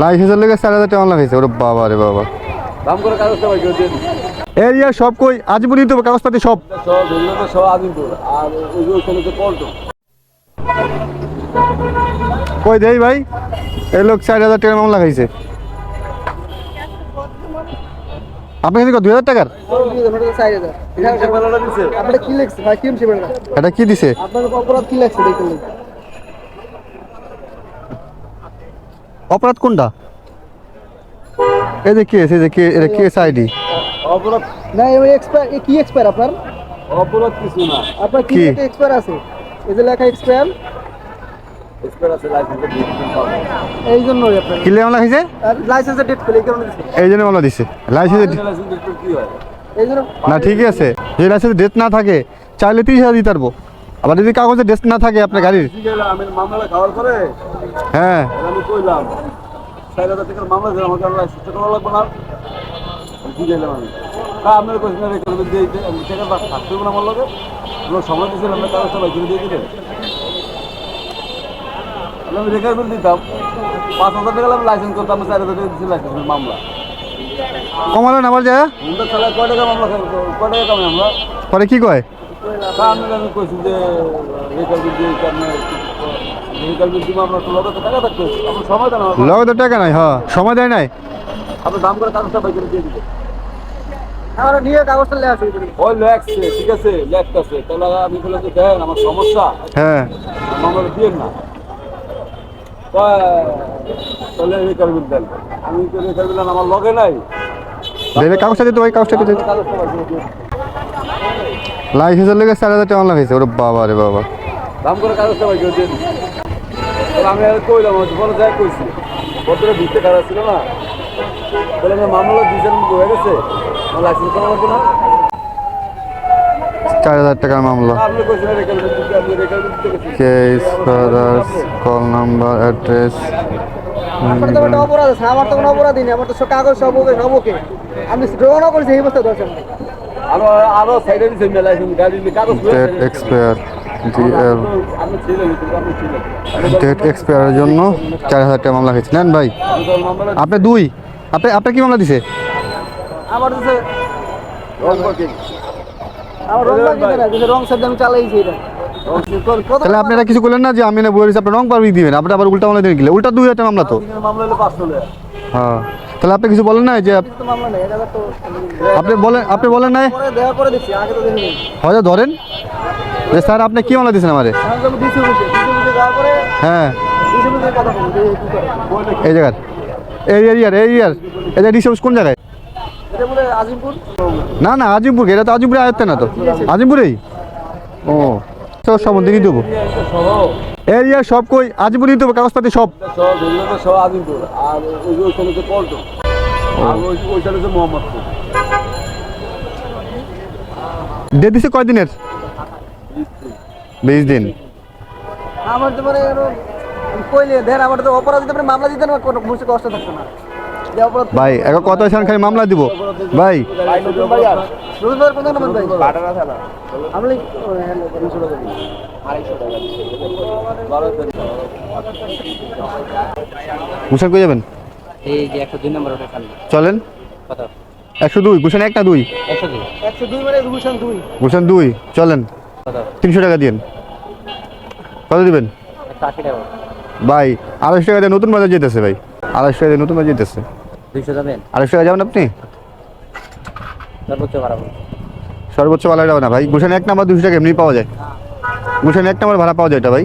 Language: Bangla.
লাইসেন্সের লেগে চার হাজার টাকা লাগাইছে ওরে বাবা রে বাবা। দাম করে কেউ দিয়ে দিন। সব কই? দিতে হবে কাগজপাতি সব। সব সব আজিমপুর আর ওইখানে যে পল্টন। কই দেই ভাই? এই লোক চার হাজার টাকার মামলা খাইছে আপনার কাছে দুই হাজার টাকার? এটা কি দিছে? অপরাধ কোনটা? এই যে কেস এই যে কে এটা কেস আইডি অপরাধ না এই এক্সপায়ার কি এক্সপায়ার আপনার? অপরাধ কিছু না। আপনার কি? এক্সপায়ার আছে। এই যে লেখা এক্সপায়ার লাইসেন্সের এই জন্যই কি মামলা খাইছে লাইসেন্সের ডেট ফেলে এই কারণে দিছে। এই জন্য মামলা দিছে। লাইসেন্স লাইসেন্স ডেট কি হয়? এই জন্য না ঠিকই আছে। যদি লাইসেন্স ডেট না থাকে চাইলে তিরিশ হাজার দিতে পারব। আবার যদি কাগজে ডেট না থাকে আপনার গাড়ির? হ্যাঁ। আমি লাইসেন্স রেকর্ড দিতাম পাঁচ হাজার টাকা লাইসেন্স করতাম চার হাজার টাকা দিচ্ছি লাইসেন্সের মামলা। কমালেন আবার তাহলে কয় টাকা মামলা? কয় টাকা আমরা? পরে কি কয়? তা আমি আমি কইছি যে আপনার টাকা নাই হ্যাঁ সময় দেয় নাই। আপনি দাম করে কাগজটা দিয়ে দিবেন। আমরা নিয়ে কাগজটা লেখা শুরু ওই লেখছে ঠিক আছে লেখতেছে। তাহলে আমি বলে যে আমার সমস্যা। হ্যাঁ। দিয়ে না। কয়, তাহলে রেকর্ড বিল দেন। আমি তো রেকর্ড বিল আমার লগে নাই। কাগজটা দিতে ওই কাগজটা দিতে কাগজটা বাইক দিয়ে দিন। লাইসেন্সের লেগে চার হাজার টাকা লাগাইছে ওরে বাবা রে বাবা। দাম করে বাইক দিয়ে দিন আমি আর কইলাম বলে যাই কইছি। বছরে ভিত্তি খারাপ ছিল না? বলে আমার মামলা দিয়েছেন হয়ে গেছে। আমার লাইসেন্স করা লাগবে না? চার হাজার টাকার মামলা। Case father's call number address তো অপরাধ আছে আমার তো কোনো অপরাধ নেই আমার তো সব কাগজ সব ওকে সব ওকে। আমি গ্রহণও করেছি এই বস্তা দর্শন আরও আরও সাইডে দিয়েছেন লাইসেন্স গাড়ি কাগজ ডেট এক্সপায়ার ডিএল ডেট এক্সপায়ারের জন্য চার হাজার টাকা মামলা খেয়েছে নেন ভাই। আপনি দুই। আপনি আপনি কি মামলা দিছে? আমার কত তাহলে আপনি এটা। কিছু করলেন না যে আমি না বলেছি আপনি রং পারবি দিবেন। আপনি আবার উল্টা মামলা দিয়ে গেলে উল্টা দুই হাজার টাকা মামলা তো। মামলা হলো পাঁচশো হ্যাঁ। তাহলে আপনি কিছু বলেন না যে আপনি বলেন আপনি বলেন দেখিনি। হয়তো ধরেন। যে স্যার আপনি কি মামলা দিয়েছেন আমারে? হ্যাঁ। কি এই জায়গার। এই এরিয়ার এই এরিয়ার। এটা রিসোর্স কোন জায়গায়? না না আজিমপুর এটা তো আজিমপুরে আয়ত্তে না তো? আজিমপুরেই? ও সব দিনই দেবো? এরিয়া সব কই? দিতে হবে কাগজপাতি সব? সব ধরলে তো সব আজিমপুর আর ওইখানে যে পল্টন আর ওইখানে যে মোহাম্মদপুর। ডেট দিছে কয়দিনের বিশ দিন। আমার তো মানে কইলে দেন আমার তো অপরাধ দিতে মামলা দিতে না কোনো মুছে কষ্ট থাকতো না। অপরাধ ভাই এক কত খালি মামলা দিব? ভাই। ভাই কই যাবেন? এই যে একশো দুই নম্বর ওটা খালি চলেন। কত? একশো দুই গুলশান একটা দুই? একশো দুই। মানে দুই। দুই চলেন। কত? তিনশো টাকা দিন কত দিবেন? ভাই আড়াইশো টাকা দিয়ে নতুন বাজার যেতেছে ভাই। আড়াইশো টাকা দিয়ে নতুন বাজার যেতেছে। দুইশো যাবেন? আড়াইশো টাকা যাবেন আপনি? সর্বোচ্চ বাড়াবো। সর্বোচ্চ না ভাই। গুলশান এক নাম্বার দুশো টাকা এমনি পাওয়া যায়। গুলশান এক আমার ভাড়া পাওয়া যায় এটা ভাই?